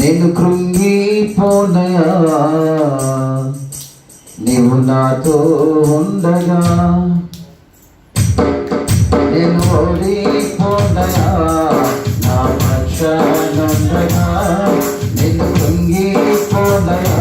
నేను కృంగిపోనయా? నీవు నాతో ఉండగా నేను ఓడిపోనయా? నా పక్షానుండగా నేను కృంగిపోనయా?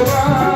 provar.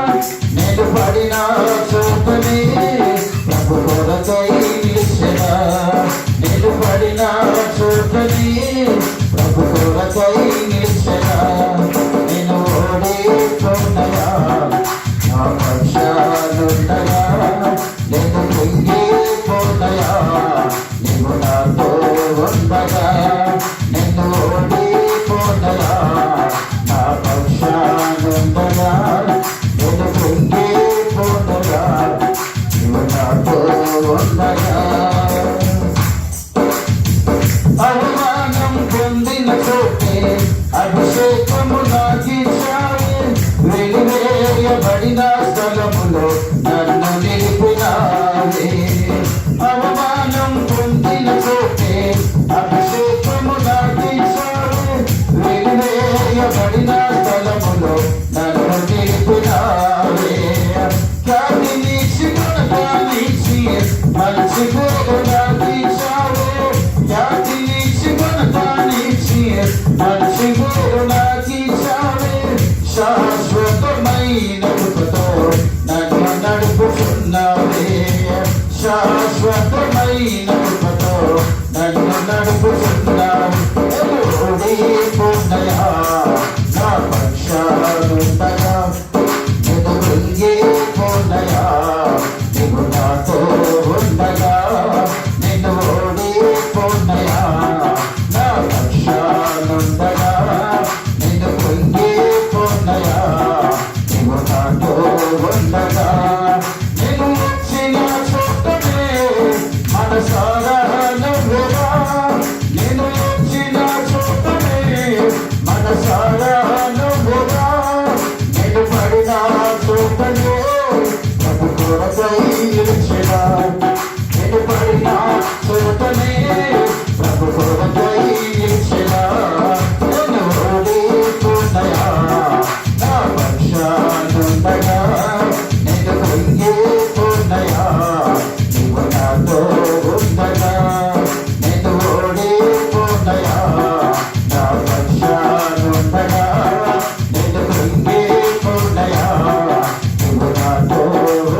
శాశ్వతమైన కృపతో నన్ను నడుపుతున్నావు పూర్ణయ నా పక్షాలుండగా Oh,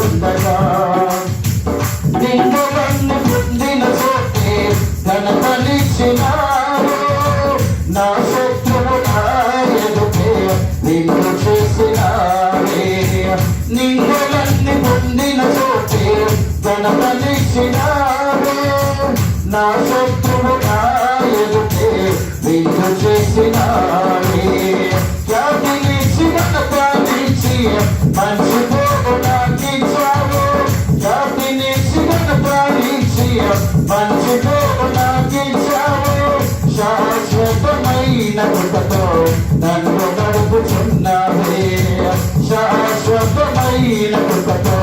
నిలిచిన కృపతో నన్ను నడుపుచున్నావే శాశ్వతమైన కృపతో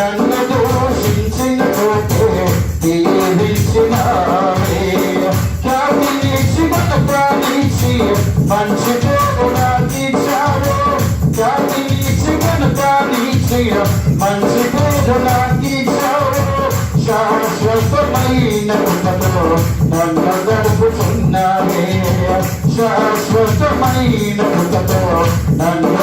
నన్ను దోషించిన దీవించిన ఖ్యాతినిచ్చి మన ప్రాణించి మంచి పోగులాగించావు ఖ్యాతినిచ్చి మన ప్రాణించి మంచి పోగులాగించావు శాశ్వతమైన ఉన్నతో నన్ను గడుపుతున్నావే శాశ్వతమైన ఉన్నతో నన్ను